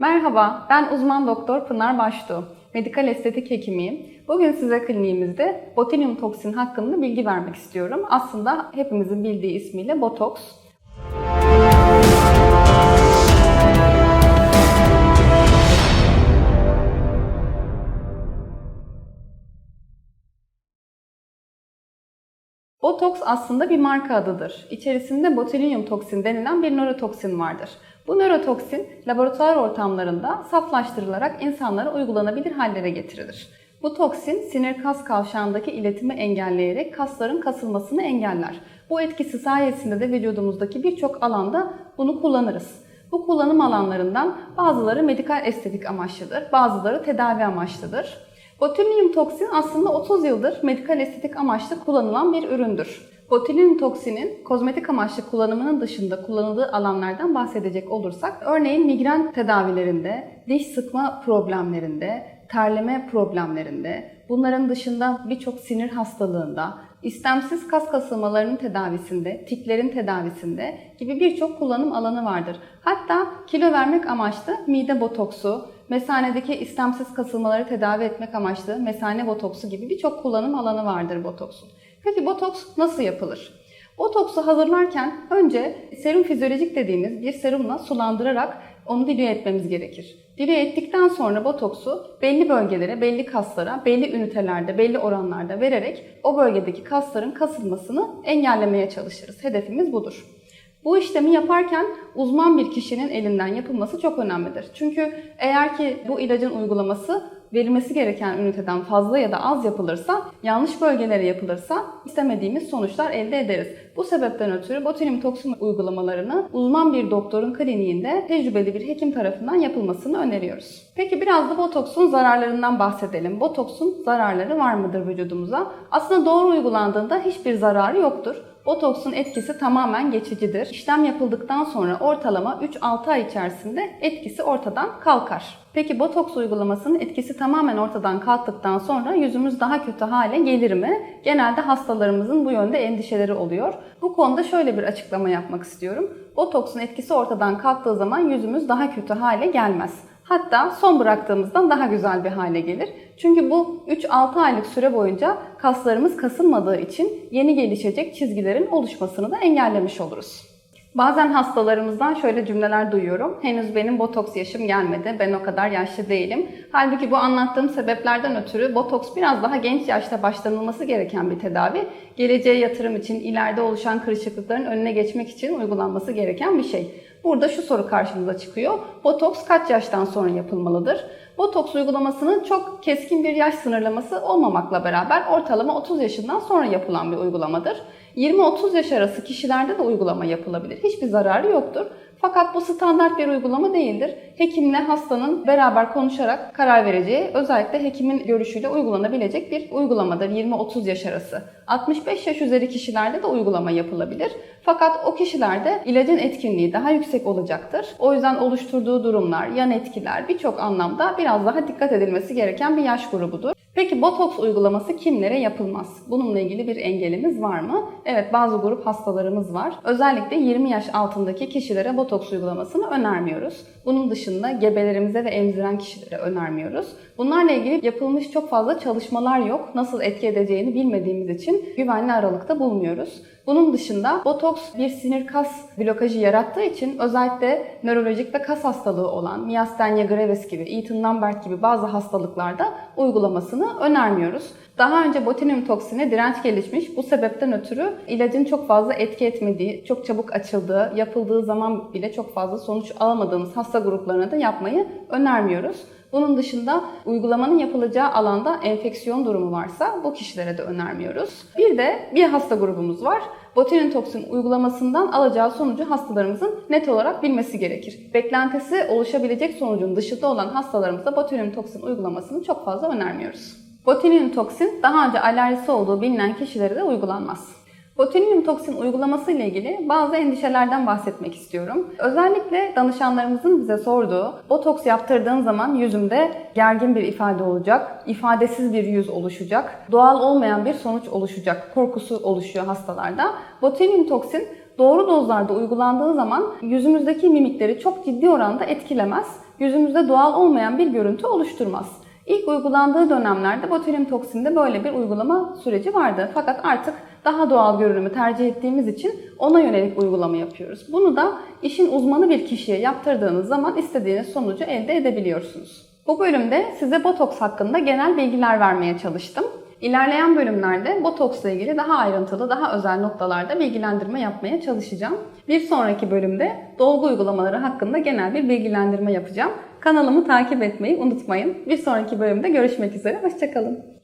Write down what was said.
Merhaba, ben uzman doktor Pınar Baştuğ. Medikal estetik hekimiyim. Bugün size kliniğimizde botulinum toksin hakkında bilgi vermek istiyorum. Aslında hepimizin bildiği ismiyle botoks. Botoks aslında bir marka adıdır. İçerisinde botulinum toksin denilen bir nörotoksin vardır. Bu nörotoksin laboratuvar ortamlarında saflaştırılarak insanlara uygulanabilir hallere getirilir. Bu toksin sinir kas kavşağındaki iletimi engelleyerek kasların kasılmasını engeller. Bu etkisi sayesinde de vücudumuzdaki birçok alanda bunu kullanırız. Bu kullanım alanlarından bazıları medikal estetik amaçlıdır, bazıları tedavi amaçlıdır. Botulinum toksin aslında 30 yıldır medikal estetik amaçlı kullanılan bir üründür. Botulinum toksinin kozmetik amaçlı kullanımının dışında kullanıldığı alanlardan bahsedecek olursak, örneğin migren tedavilerinde, diş sıkma problemlerinde, terleme problemlerinde, bunların dışında birçok sinir hastalığında, istemsiz kas kasılmalarının tedavisinde, tiklerin tedavisinde gibi birçok kullanım alanı vardır. Hatta kilo vermek amaçlı mide botoksu, mesanedeki istemsiz kasılmaları tedavi etmek amaçlı mesane botoksu gibi birçok kullanım alanı vardır botoksun. Peki botoks nasıl yapılır? Botoksu hazırlarken önce serum fizyolojik dediğimiz bir serumla sulandırarak onu dilüye etmemiz gerekir. Dilüye ettikten sonra botoksu belli bölgelere, belli kaslara, belli ünitelerde, belli oranlarda vererek o bölgedeki kasların kasılmasını engellemeye çalışırız. Hedefimiz budur. Bu işlemi yaparken uzman bir kişinin elinden yapılması çok önemlidir. Çünkü eğer ki bu ilacın uygulaması verilmesi gereken üniteden fazla ya da az yapılırsa, yanlış bölgelere yapılırsa istemediğimiz sonuçlar elde ederiz. Bu sebepten ötürü botulinum toksin uygulamalarını uzman bir doktorun kliniğinde tecrübeli bir hekim tarafından yapılmasını öneriyoruz. Peki biraz da botoksun zararlarından bahsedelim. Botoksun zararları var mıdır vücudumuza? Aslında doğru uygulandığında hiçbir zararı yoktur. Botoksun etkisi tamamen geçicidir. İşlem yapıldıktan sonra ortalama 3-6 ay içerisinde etkisi ortadan kalkar. Peki botoks uygulamasının etkisi tamamen ortadan kalktıktan sonra yüzümüz daha kötü hale gelir mi? Genelde hastalarımızın bu yönde endişeleri oluyor. Bu konuda şöyle bir açıklama yapmak istiyorum. Botoksun etkisi ortadan kalktığı zaman yüzümüz daha kötü hale gelmez. Hatta son bıraktığımızdan daha güzel bir hale gelir. Çünkü bu 3-6 aylık süre boyunca kaslarımız kasılmadığı için yeni gelişecek çizgilerin oluşmasını da engellemiş oluruz. Bazen hastalarımızdan şöyle cümleler duyuyorum. Henüz benim botoks yaşım gelmedi, ben o kadar yaşlı değilim. Halbuki bu anlattığım sebeplerden ötürü botoks biraz daha genç yaşta başlanılması gereken bir tedavi. Geleceğe yatırım için, ileride oluşan kırışıklıkların önüne geçmek için uygulanması gereken bir şey. Burada şu soru karşımıza çıkıyor. Botoks kaç yaştan sonra yapılmalıdır? Botoks uygulamasının çok keskin bir yaş sınırlaması olmamakla beraber ortalama 30 yaşından sonra yapılan bir uygulamadır. 20-30 yaş arası kişilerde de uygulama yapılabilir. Hiçbir zararı yoktur. Fakat bu standart bir uygulama değildir. Hekimle hastanın beraber konuşarak karar vereceği, özellikle hekimin görüşüyle uygulanabilecek bir uygulamadır 20-30 yaş arası. 65 yaş üzeri kişilerde de uygulama yapılabilir. Fakat o kişilerde ilacın etkinliği daha yüksek olacaktır. O yüzden oluşturduğu durumlar, yan etkiler birçok anlamda biraz daha dikkat edilmesi gereken bir yaş grubudur. Peki botoks uygulaması kimlere yapılmaz? Bununla ilgili bir engelimiz var mı? Evet bazı grup hastalarımız var. Özellikle 20 yaş altındaki kişilere botoks uygulamasını önermiyoruz. Bunun dışında gebelerimize ve emziren kişilere önermiyoruz. Bunlarla ilgili yapılmış çok fazla çalışmalar yok. Nasıl etki edeceğini bilmediğimiz için güvenli aralıkta bulmuyoruz. Bunun dışında botoks bir sinir kas blokajı yarattığı için özellikle nörolojik ve kas hastalığı olan miastenia gravis gibi, Eaton Lambert gibi bazı hastalıklarda uygulamasını önermiyoruz. Daha önce botulinum toksine direnç gelişmiş. Bu sebepten ötürü ilacın çok fazla etki etmediği, çok çabuk açıldığı, yapıldığı zaman bile çok fazla sonuç alamadığımız hasta gruplarına da yapmayı önermiyoruz. Bunun dışında uygulamanın yapılacağı alanda enfeksiyon durumu varsa bu kişilere de önermiyoruz. Bir de bir hasta grubumuz var. Botulinum toksin uygulamasından alacağı sonucu hastalarımızın net olarak bilmesi gerekir. Beklentisi oluşabilecek sonucun dışında olan hastalarımıza botulinum toksin uygulamasını çok fazla önermiyoruz. Botulinum toksin daha önce alerjisi olduğu bilinen kişilere de uygulanmaz. Botulinum toksin uygulaması ile ilgili bazı endişelerden bahsetmek istiyorum. Özellikle danışanlarımızın bize sorduğu, botoks yaptırdığın zaman yüzümde gergin bir ifade olacak, ifadesiz bir yüz oluşacak, doğal olmayan bir sonuç oluşacak korkusu oluşuyor hastalarda. Botulinum toksin doğru dozlarda uygulandığı zaman yüzümüzdeki mimikleri çok ciddi oranda etkilemez yüzümüzde doğal olmayan bir görüntü oluşturmaz. İlk uygulandığı dönemlerde botulinum toksinde böyle bir uygulama süreci vardı. Fakat artık daha doğal görünümü tercih ettiğimiz için ona yönelik uygulama yapıyoruz. Bunu da işin uzmanı bir kişiye yaptırdığınız zaman istediğiniz sonucu elde edebiliyorsunuz. Bu bölümde size botoks hakkında genel bilgiler vermeye çalıştım. İlerleyen bölümlerde botoksla ilgili daha ayrıntılı, daha özel noktalarda bilgilendirme yapmaya çalışacağım. Bir sonraki bölümde dolgu uygulamaları hakkında genel bir bilgilendirme yapacağım. Kanalımı takip etmeyi unutmayın. Bir sonraki bölümde görüşmek üzere, hoşçakalın.